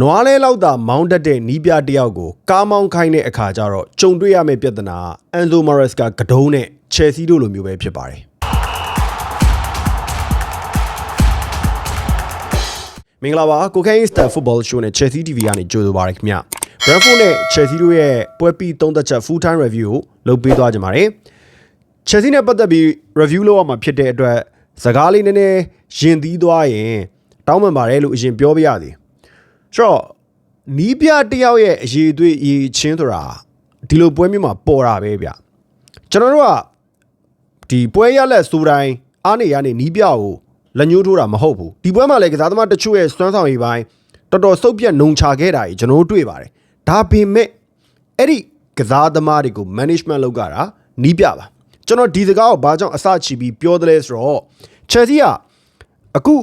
နွားလဲလောက်တာမောင်းတတ်တဲ့နီးပြတစ်ယောက်ကိုကားမောင်းခိုင်းတဲ့အခါကျတော့ကြုံတွေ့ရမယ့်ပြဿနာအန်ဇိုမာရက်စ်ကကဒုံးနဲ့ချယ်ဆီတို့လိုမျိုးပဲဖြစ်ပါတယ်မင်္ဂလာပါကိုခိုင်းစတာဖုတ်ဘောရှိုးနဲ့ Chelsea TV ကနေကြိုဆိုပါရခင်ဗျ Brentford နဲ့ Chelsea တို့ရဲ့ပွဲပြီးသုံးသက်ချက် full time review ကိုလုပ်ပေးသွားကြပါမယ် Chelsea နဲ့ပတ်သက်ပြီး review လုပ်ရမှာဖြစ်တဲ့အတွက်စကားလေးနည်းနည်းရင်သီးသွားရင်တောင်းပန်ပါတယ်လို့အရင်ပြောပြရသည် ဆိုတော့နီးပြတစ်ယောက်ရဲ့အရေးအသွေးအရေးချင်းဆိုတာဒီလိုပွဲမျိုးမှာပေါ်တာပဲဗျကျွန်တော်တို့ကဒီပွဲရလက်စူတိုင်းအားနေရနေနီးပြကိုလက်ညှိုးထိုးတာမဟုတ်ဘူးဒီပွဲမှာလည်းကစားသမားတချို့ရဲ့စွမ်းဆောင်ရည်ပိုင်းတော်တော်စုပ်ပြတ်နှုံချခဲ့တာကြီးကျွန်တော်တို့တွေ့ပါတယ်ဒါပေမဲ့အဲ့ဒီကစားသမားတွေကို management လုပ်ကြတာနီးပြပါကျွန်တော်ဒီစကားကိုဘာကြောင့်အစချီပြီးပြောတယ်လဲဆိုတော့ Chelsea ကအခု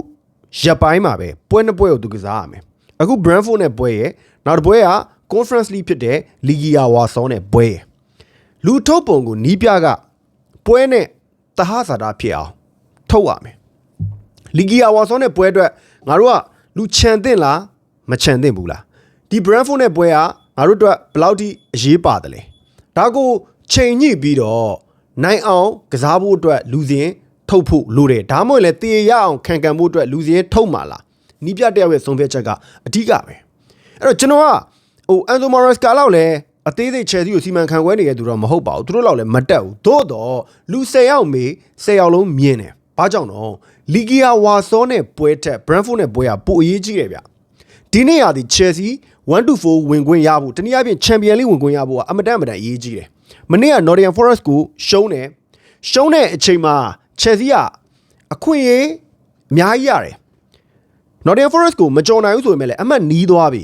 ရပ်ပိုင်းမှာပဲပွဲနှစ်ပွဲကိုသူကစားရမယ် အခု Brentford နဲ့ပွဲရဲ့နောက်တစ်ပွဲက Conference League ဖြစ်တဲ့ Liga Warsaw နဲ့ပွဲရဲ့လူထုတ်ပုံကိုနီးပြကပွဲနဲ့တဟဇာတာဖြစ်အောင်ထုတ်ရမယ်လီဂီယာဝါဆောနဲ့ပွဲအတွက်ငါတို့ကလူချန်တင်လားမချန်တင်ဘူးလားဒီ Brentford နဲ့ပွဲကငါတို့အတွက်ဘယ်လောက်ထိအရေးပါတယ်လဲဒါကိုချိန်ညှိပြီးတော့နိုင်အောင်ကစားဖို့အတွက်လူစင်ထုတ်ဖို့လိုတယ်ဒါမှမဟုတ်လည်းတည်ရအောင်ခံကန်ဖို့အတွက်လူစင်ထုတ်မှာလား နီးပြတယောက်ရဲ့ဆုံးဖြတ်ချက်ကအဓိကပဲအဲ့တော့ကျွန်တော်ကဟိုအန်တိုမာရက်စကာလောက်လည်းအသေးစိတ်ချယ်စီကိုစီမံခန့်ခွဲနေတဲ့သူတော့မဟုတ်ပါဘူးသူတို့လောက်လည်းမတက်ဘူးသို့တော့လူ10ယောက်မေ10ယောက်လုံးမြင်တယ်ဘာကြောင့်တော့လီဂီယာဝါဆောနဲ့ပွဲထက်ဘရန်ဖို့နဲ့ပွဲကပိုအရေးကြီးတယ်ဗျဒီနေ့ရာဒီချယ်ဆီ1 to 4ဝင်ခွင့်ရဖို့တနည်းအားဖြင့်ချန်ပီယံလိဝင်ခွင့်ရဖို့ကအမတန်အမတန်အရေးကြီးတယ်မနေ့က Nottingham Forest ကိုရှုံးတယ်ရှုံးတဲ့အချိန်မှာချယ်ဆီကအခွင့်အရေးအများကြီးရတယ် Nottingham Forest ကိုမကြော်နိုင်ဘူးဆိုပေမဲ့လည်းအမှတ်နီးသွားပြီ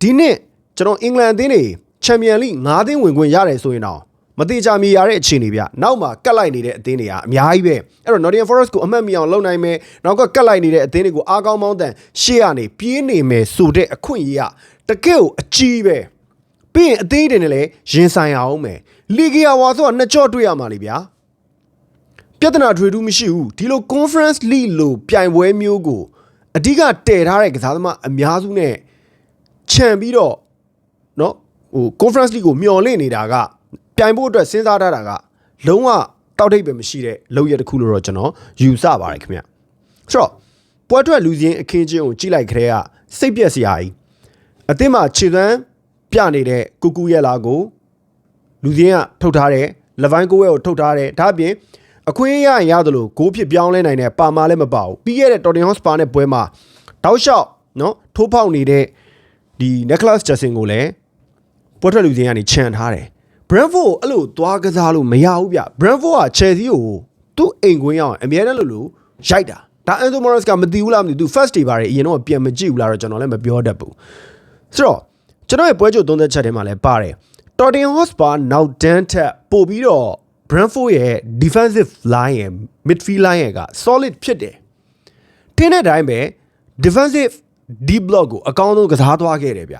ဒီနှစ်ကျွန်တော်အင်္ဂလန်အသင်းတွေချန်ပီယံလိ9သင်းဝင်ခွင့်ရတယ်ဆိုရင်တော့မတိကျမြေရတဲ့အခြေအနေဗျနောက်မှာကတ်လိုက်နေတဲ့အသင်းတွေကအများကြီးပဲအဲ့တော့ Nottingham Forest ကိုအမှတ်မီအောင်လုပ်နိုင်မယ်နောက်ကကတ်လိုက်နေတဲ့အသင်းတွေကိုအားကောင်းမောင်းတန်ရှေ့ကနေပြေးနေမယ်ဆိုတဲ့အခွင့်အရေးကတကယ့်ကိုအကြီးပဲပြီးရင်အသင်းတွေနဲ့လည်းရင်ဆိုင်အောင်မယ်လီဂီယာဝါဆိုကနှစ်ကြော့တွေ့ရမှာလေဗျာပြဿနာထွေထူးမရှိဘူးဒီလို conference league လို့ပြိုင်ပွဲမျိုးကို အဓိကတည်ထားတဲ့ကစားသမားအများစုနဲ့ခြံပြီးတော့เนาะဟို conference league ကိုမျော်လင့်နေတာကပြိုင်ဖို့အတွက်စဉ်းစားထားတာကလုံးဝတောက်ထိပ်ပဲမရှိတဲ့လောက်ရတစ်ခုလို့တော့ကျွန်တော်ယူဆပါတယ်ခင်ဗျဆိုတော့ပွဲထွက်လူစင်းအခင်းချင်းကိုကြည့်လိုက်ခရဲကစိတ်ပြက်စရာကြီးအသင်းမှာခြေသန်းပြနေတဲ့ကူကူရဲ့လာကို လူစင်းကထုတ်ထားတယ်လဗိုင်းကိုဝဲကိုထုတ်ထားတယ်ဒါအပြင် အခွင့်အရေးရရင်ရတယ်လို့ဂိုးဖြစ်ပြောင်းလဲနိုင်တဲ့ပါမာလည်းမပါဘူးပြီးခဲ့တဲ့ Tottenham Hotspur နဲ့ပွဲမှာတောက်လျှောက်နော်ထိုးဖောက်နေတဲ့ဒီ Nicholas Jackson ကိုလည်းပွဲထွက်လူစင်းကနေခြံထားတယ် Brentford ကိုအဲ့လိုသွားကစားလို့မရဘူးဗျ Brentford က Chelsea ကိုသူ့အိမ်ခွင်းရအောင်အများနဲ့လို့လို့ရိုက်တာဒါ Enzo Morales ကမသိဘူးလားမသိဘူးသူ first day ပါတယ်အရင်တော့ပြန်မကြည့်ဘူးလားတော့ကျွန်တော်လည်းမပြောတတ်ဘူးဆိုတော့ကျွန်တော်ရဲ့ပွဲချုပ်သုံးသက်ချက်ထဲမှာလည်းပါတယ် Tottenham Hotspur နောက်တန်းထက်ပို့ပြီးတော့ Brentford ရဲ့ defensive line ရဲ့ midfield line ရဲ့က solid ဖြစ်တယ်ထင်းတဲ့အတိုင်းပဲ defensive deep block ကိုအကောင်းဆုံးကစားသွားခဲ့တယ်ဗျ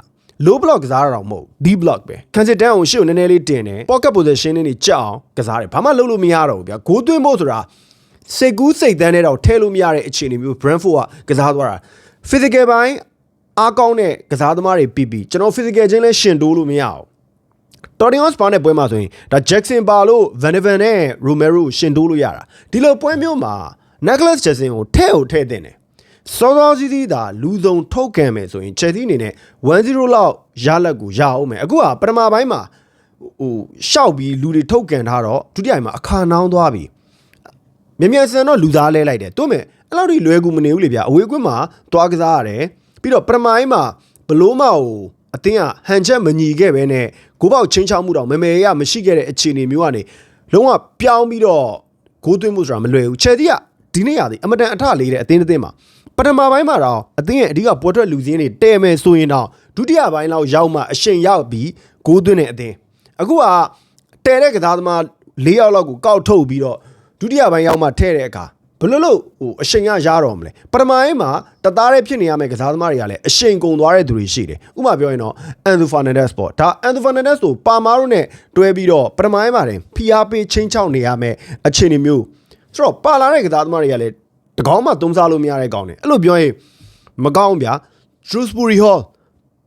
low block ကစားရအောင်မဟုတ် deep block ပဲခံစစ်တန်းအောင်ရှေ့ကိုနည်းနည်းလေးတင်တယ် pocket position နဲ့ကြောက်အောင်ကစားတယ်ဘာမှလုပ်လို့မရတော့ဘူးဗျဂိုးသွင်းဖို့ဆိုတာစိတ်ကူးစိတ်တန်းနဲ့တော့ထဲလို့မရတဲ့အခြေအနေမျိုး Brentford ကကစားသွားတာ physical ဘိုင်းအားကောင်းတဲ့ကစားသမားတွေပြီးပြီးကျွန်တော် physical ချင်းလဲရှင်တိုးလို့မရအောင် Tottenham Hotspur နဲ့ပွဲမှာဆိုရင်ဒါ Jackson ပါလို့ Van de Ven နဲ့ Romero ရှင်တိုးလို့ရတာဒီလိုပွဲမျိုးမှာ Nicholas Jackson ကိုထဲ့ကိုထဲ့တင်တယ်စောစောစီးစီးသာလူစုံထုတ်ခံမယ်ဆိုရင် Chelsea အနေနဲ့1-0လောက်ရလက်ကိုရအောင်မယ်အခုကပထမပိုင်းမှာဟိုရှောက်ပြီးလူတွေထုတ်ကန်ထားတော့ဒုတိယပိုင်းမှာအခါနှောင်းသွားပြီမြ мян ဆန်တော့လူသားလဲလိုက်တယ်တွမဲ့အဲ့လောက်ထိလွယ်ကူမနေဘူးလေဗျာအဝေးကွင်းမှာသွားကစားရတယ်ပြီးတော့ပထမပိုင်းမှာဘလို့မကို အတင်းကဟန်ချက်မညီခဲ့ပဲနဲ့ဂိုးပေါက်ချင်းချောက်မှုတော့မမေရမရှိခဲ့တဲ့အခြေအနေမျိုးကနေလုံးဝပြောင်းပြီးတော့ဂိုးသွင်းမှုဆိုတာမလွယ်ဘူးချယ်တီကဒီနေ့ရသည်အမတန်အထလေးတဲ့အတင်းအသင်းမှာပထမပိုင်းမှာတော့အသင်းရဲ့အဓိကပွဲထွက်လူစင်းတွေတဲမယ်ဆိုရင်တော့ဒုတိယပိုင်းလောက်ရောက်မှအရှိန်ရောက်ပြီးဂိုးသွင်းတဲ့အသင်းအခုကတဲတဲ့ကစားသမား၄ယောက်လောက်ကိုကောက်ထုတ်ပြီးတော့ဒုတိယပိုင်းရောက်မှထဲ့တဲ့အခါ ဘယ်လိုလို့ဟိုအရှိန်ကရတော့မလဲပထမပိုင်းမှာတသားတည်းဖြစ်နေရမယ့်ကစားသမားတွေကလည်းအရှိန်ကုန်သွားတဲ့သူတွေရှိတယ်ဥပမာပြောရင်တော့အန်သူဖာနန်ဒက်စ်ပေါ့ဒါအန်သူဖာနန်ဒက်စ်ကိုပါမာရိုနဲ့တွဲပြီးတော့ပထမပိုင်းမှာတင်ဖီအားပေးချင်းချောက်နေရမယ့်အခြေအနေမျိုးဆိုတော့ပါလာတဲ့ကစားသမားတွေကလည်းတကောင်းမှသုံးစားလို့မရတဲ့ကောင်တွေအဲ့လိုပြောရင်မကောင်းဘူးဗျာ Shrewsbury Hall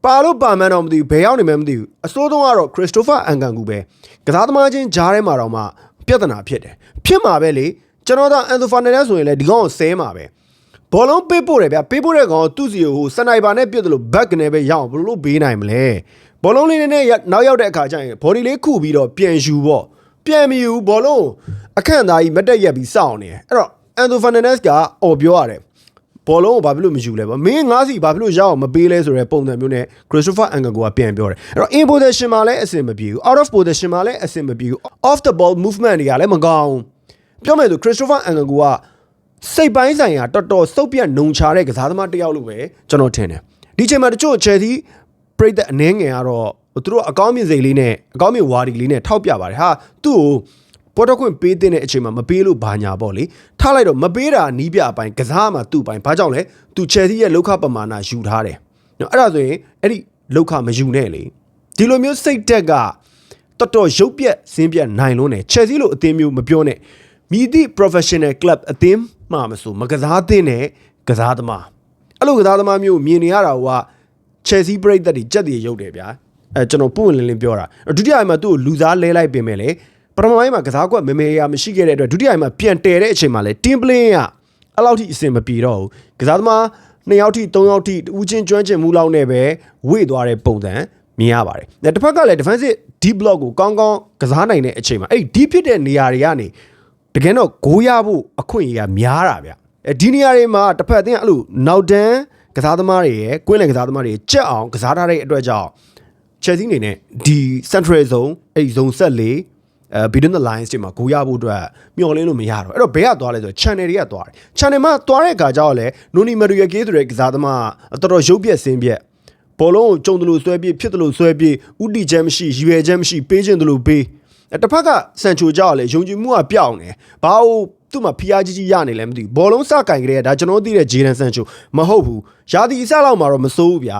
ပါလို့ပါမှန်းတော့မသိဘူးဘယ်ရောက်နေမှန်းမသိဘူးအစိုးဆုံးကတော့ခရစ်စတိုဖာအန်ကန်ကူပဲကစားသမားချင်းဂျားထဲမှာတော့မှပြဿနာဖြစ်တယ်ဖြစ်မှာပဲလေ ကျွန်တော်ကအန်တိုဖာနယ်နဲ့ဆိုရင်လည်းဒီကောင်ကိုဆဲမှာပဲဘောလုံးပေးပို့တယ်ဗျပေးပို့တဲ့ကောင်ကသူ့စီကိုဟိုစနိုက်ပါနဲ့ပြစ်တယ်လို့ဘက်ကနေပဲရအောင်ဘယ်လိုလုပ်ပေးနိုင်မလဲဘောလုံးလေးနဲ့နောက်ရောက်တဲ့အခါကျရင်ဘော်ဒီလေးခုပြီးတော့ပြန်ယူပေါ့ပြန်မယူဘောလုံးအခန့်သားကြီးမတက်ရက်ပြီးစောင့်နေတယ်အဲ့တော့အန်တိုဖာနယ်နက်စ်ကအော်ပြောရတယ်ဘောလုံးကိုဘာဖြစ်လို့မယူလဲပေါ့မင်းငါးစီဘာဖြစ်လို့ရအောင်မပေးလဲဆိုတဲ့ပုံစံမျိုးနဲ့ Christopher Angago ကပြန်ပြောတယ်အဲ့တော့ in position မှာလည်းအဆင်မပြေဘူး out of position မှာလည်းအဆင်မပြေဘူး off the ball movement တွေကလည်းမကောင်းဘူး ပြောမယ်ဆို Christopher Angago ကစိတ်ပိုင်းဆိုင်ရာတော်တော်စုပ်ပြတ်နှုံချတဲ့ကစားသမားတစ်ယောက်လို့ပဲကျွန်တော်ထင်တယ်ဒီချိန်မှာတချို့ Chelsea ပြိသက်အနှဲငယ်ကတော့သူတို့အကောင်းမြင်စိတ်လေးနဲ့အကောင်းမြင်ဝါဒီလေးနဲ့ထောက်ပြပါတယ်ဟာသူ့ကိုပေါ်တော့ခွင့်ပေးတဲ့အချိန်မှာမပေးလို့ဘာညာပေါ့လေထားလိုက်တော့မပေးတာနီးပြအပိုင်းကစားမှာသူ့ပိုင်းဘာကြောင့်လဲသူ Chelsea ရဲ့လောက်ခပမာဏယူထားတယ်နော်အဲ့ဒါဆိုရင်အဲ့ဒီလောက်ခမယူနဲ့လေဒီလိုမျိုးစိတ်တက်ကတော်တော်ရုပ်ပြက်စင်းပြက်နိုင်လုံးတယ် Chelsea လို့အသင်းမျိုးမပြောနဲ့ မြည်သည့် professional club အသင်းမှမဆိုမကစားသင့်တဲ့ကစားသမားအဲ့လိုကစားသမားမျိုးမြင်နေရတာက Chelsea ပြိသက်တွေကြက်တွေရုပ်တယ်ဗျာအဲကျွန်တော်ပုံလင်းလင်းပြောတာဒုတိယအိမ်မှာသူ့ကိုလူစားလဲလိုက်ပြင်မဲ့လေပထမပိုင်းမှာကစားကွက်မေမေရာမရှိခဲ့တဲ့အတွက်ဒုတိယအိမ်မှာပြန်တယ်တဲ့အချိန်မှာလေ team play ကအဲ့လောက်ထိအဆင်မပြေတော့ဘူးကစားသမားနှစ်ယောက်ထိသုံးယောက်ထိဦးချင်းကျွမ်းကျင်မှုလောက်နဲ့ပဲဝေ့သွားတဲ့ပုံစံမြင်ရပါတယ်။တစ်ဖက်ကလည်း defensive deep block ကိုကောင်းကောင်းကစားနိုင်တဲ့အချိန်မှာအဲ့ deep ဖြစ်တဲ့နေရာတွေကနေ တကယ်တော့ဂိုးရဖို့အခွင့်အရေးကများတာဗျ။အဲဒီနေရာတွေမှာတစ်ဖက်အသင်းအဲ့လိုနောက်တန်းကစားသမားတွေရဲ့ကွင်းလယ်ကစားသမားတွေကြက်အောင်ကစားထားတဲ့အတွက်ကြောင့် Chelsea အနေနဲ့ဒီ central zone အဲ့ဒီ zone ဆက်လေးအဲ between the lines တွေမှာဂိုးရဖို့အတွက်မျှော်လင့်လို့မရတော့အဲ့တော့ဘယ်ကသွားလဲဆိုတော့ channel တွေကသွားတယ် channel မှာသွားတဲ့အခါကျတော့လေ Noni Madueke ဆိုတဲ့ကစားသမားတော်တော်ရုပ်ပြက်စင်းပြက်ဘောလုံးကိုကြုံတယ်လို့ဆွဲပြေးဖြစ်တယ်လို့ဆွဲပြေးဥတီချမ်းမရှိရွယ်ချမ်းမရှိပေးခြင်းတယ်လို့ပေးအဲ တစ်ဖက်ကစန်ချိုကြောက်လေယုံကြည်မှုကပျောက်နေဘာလို့သူ့မှာဖီးယားကြီးကြီးရနေလဲမသိဘူးဘောလုံးစကင်ကလေးကဒါကျွန်တော်သိတဲ့ဂျေဒန်ဆန်ချိုမဟုတ်ဘူးရာသီအစလောက်မှာတော့မစိုးဘူးဗျာ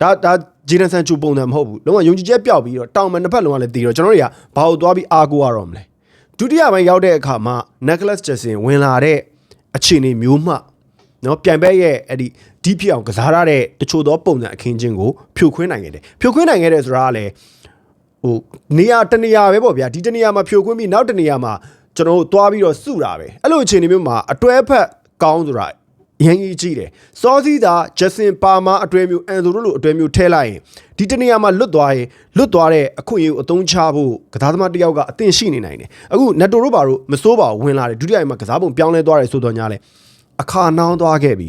ဒါဒါဂျေဒန်ဆန်ချိုပုံစံမဟုတ်ဘူးလုံးဝယုံကြည်ချက်ပျောက်ပြီးတော့တောင်မနှစ်ဖက်လုံးကလည်းတည်တော့ကျွန်တော်တို့တွေကဘာလို့သွားပြီးအားကိုးရတော့မလဲဒုတိယပိုင်းရောက်တဲ့အခါမှာ Nicholas Jackson ဝင်လာတဲ့အခြေအနေမျိုးမှနော်ပြန်ဘက်ရဲ့အဲ့ဒီဒီဖြစ်အောင်ကစားရတဲ့တချို့သောပုံစံအခင်းချင်းကိုဖြိုခွင်းနိုင်ခဲ့တယ်ဖြိုခွင်းနိုင်ခဲ့တယ်ဆိုတာကလည်း ဟိုနေရာတနေရာပဲပေါ့ဗျာဒီတနေရာမှာဖြိုခွင်းပြီးနောက်တနေရာမှာကျွန်တော်တို့သွားပြီးတော့စုတာပဲအဲ့လိုအခြေအနေမျိုးမှာအတွဲဖက်ကောင်းဆိုတာရန်ကြီးကြည့်တယ်စောစီးသာဂျက်ဆင်ပါမာအတွဲမျိုးအန်ဆိုတို့လိုအတွဲမျိုးထဲလိုက်ရင်ဒီတနေရာမှာလွတ်သွားရင်လွတ်သွားတဲ့အခွင့်အရေးကိုအသုံးချဖို့ကစားသမားတစ်ယောက်ကအသင့်ရှိနေနိုင်တယ်အခုနက်တိုတို့ဘာလို့မစိုးပါဘူးဝင်လာတယ်ဒုတိယအိမ်မှာကစားပုံပြောင်းလဲသွားတယ်ဆိုတော့ညာလဲအခါနှောင်းသွားခဲ့ပြီ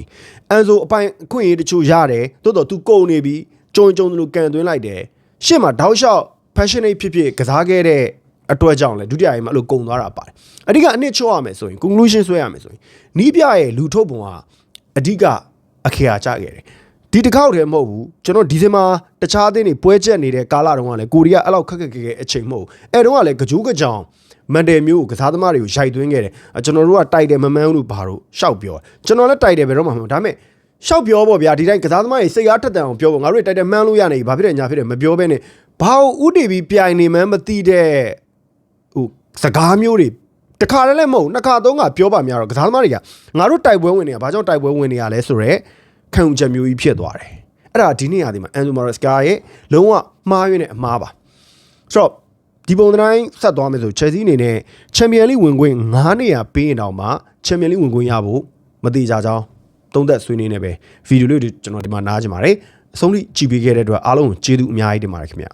အန်ဆိုအပိုင်အခွင့်အရေးတချို့ရတယ်တိုးတော့ तू ကုန်နေပြီကြုံကြုံလို့ကန်သွင်းလိုက်တယ်ရှေ့မှာတောက်လျှောက် passionate ဖြစ်ဖြစ်ကစားခဲ့တဲ့အတွက်ကြောင့်လဲဒုတိယအိမ်မှာအဲ့လိုကုန်သွားတာပါတယ်အဓိကအနှစ်ချောရမယ်ဆိုရင် conclusion ဆွဲရမယ်ဆိုရင်နီးပြရဲ့လူထုတ်ပုံကအဓိကအခရာကျခဲ့တယ်ဒီတစ်ခေါက်တည်းမဟုတ်ဘူးကျွန်တော်ဒီဇင်ဘာတခြားအသင်းတွေပွဲချက်နေတဲ့ကာလတုန်းကလည်းကိုရီးယားအဲ့လောက်ခက်ခက်ခဲခဲအချိန်မဟုတ်အဲ့တုန်းကလည်းကြိုးကြကြောင်မန်တယ်မျိုးကိုကစားသမားတွေကိုရိုက်သွင်းခဲ့တယ်ကျွန်တော်တို့ကတိုက်တယ်မမှန်းဘူးလို့ဘာလို့ရှောက်ပြောကျွန်တော်လည်းတိုက်တယ်ဘယ်တော့မှမဟုတ်ဒါပေမဲ့ရှောက်ပြောပေါ့ဗျာဒီတိုင်းကစားသမားတွေစိတ်အားထက်သန်အောင်ပြောပေါ့ငါတို့တိုက်တယ်မှန်းလို့ရနေပြီဘာဖြစ်တယ်ညာဖြစ်တယ်မပြောဘဲနဲ့ ဘာလို့ဥတီပြီးပြိုင်နေမှန်းမသိတဲ့ဟိုစကားမျိုးတွေတခါတည်းလည်းမဟုတ်နှစ်ခါသုံးခါပြောပါများတော့ကစားသမားတွေကငါတို့တိုက်ပွဲဝင်နေတာဘာကြောင့်တိုက်ပွဲဝင်နေရလဲဆိုတော့ခံယူချက်မျိုးကြီးဖြစ်သွားတယ်အဲ့ဒါဒီနေ့ရာဒီမှာအန်ဇူမာရက်စကာရဲ့လုံးဝမှားယွင်းတဲ့အမှားပါဆိုတော့ဒီပုံတိုင်းဆက်သွားမယ်ဆို Chelsea အနေနဲ့ Champions League ဝင်ခွင့်9နေရာပေးရင်တောင်မှ Champions League ဝင်ခွင့်ရဖို့မတိကြကြောင်းသုံးသက်ဆွေးနွေးနေပဲဗီဒီယိုလေးကျွန်တော်ဒီမှာနားကြပါတယ်အဆုံးထိကြည့်ပေးခဲ့တဲ့အတွက်အားလုံးကိုကျေးဇူးအများကြီးတင်ပါတယ်ခင်ဗျာ